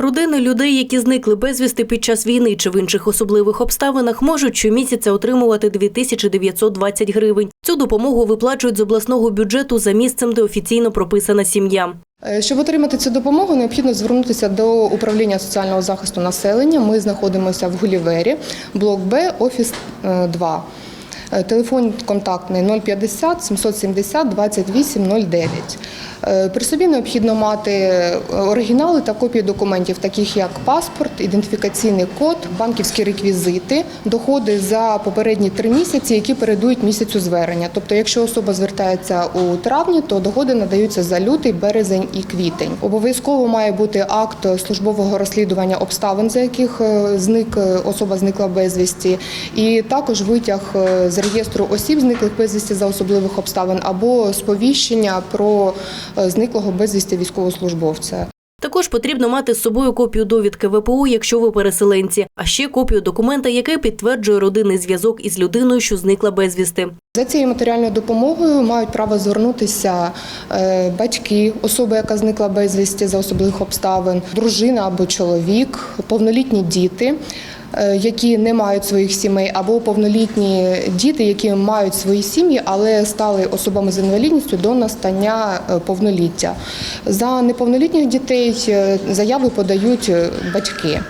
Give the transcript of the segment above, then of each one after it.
Родини людей, які зникли безвісти під час війни чи в інших особливих обставинах, можуть щомісяця отримувати 2920 гривень. Цю допомогу виплачують з обласного бюджету за місцем, де офіційно прописана сім'я. Е, Щоб отримати цю допомогу, необхідно звернутися до управління соціального захисту населення. Ми знаходимося в Гулівері, блок Б, офіс е, 2. Е, Телефон контактний 050 770 2809. Е, При собі необхідно мати е, оригінали та копії документів, таких як паспорт, ідентифікаційний код, банківські реквізити, доходи за попередні три місяці, які передують місяцю звернення. Тобто, якщо особа звертається у травні, то доходи надаються за лютий, березень і квітень. Обов'язково має бути акт службового розслідування обставин, за яких е, зник особа зникла безвісті, і також витяг е, з реєстру осіб, зниклих безвісті за особливих обставин, або сповіщення про е, зниклого безвісті військовослужбовця. Також потрібно мати з собою копію довідки ВПО, якщо ви переселенці, а ще копію документа, який підтверджує родинний зв'язок із людиною, що зникла безвісти. За цією матеріальною допомогою мають право звернутися е, батьки, особа, яка зникла безвісті за особливих обставин, дружина або чоловік, повнолітні діти. Е, Які не мають своїх сімей, або повнолітні діти, які мають свої сім'ї, але стали особами з інвалідністю до настання е, повноліття. За неповнолітніх дітей е, заяви подають батьки.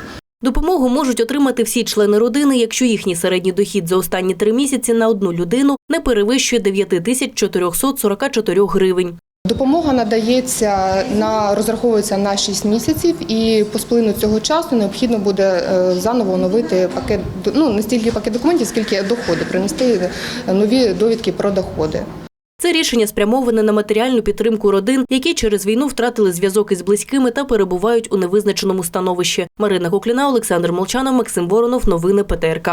Допомогу можуть отримати всі члени родини, якщо їхній середній дохід за останні три місяці на одну людину не перевищує 9444 гривень. Допомога надається на розраховується на 6 місяців, і по сплину цього часу необхідно буде е, заново оновити пакет ну не стільки пакет документів, скільки доходи, принести нові довідки про доходи. Це рішення спрямоване на матеріальну підтримку родин, які через війну втратили зв'язок із близькими та перебувають у невизначеному становищі. Марина Кукліна, Олександр Молчанов, Максим Воронов. Новини ПТРК.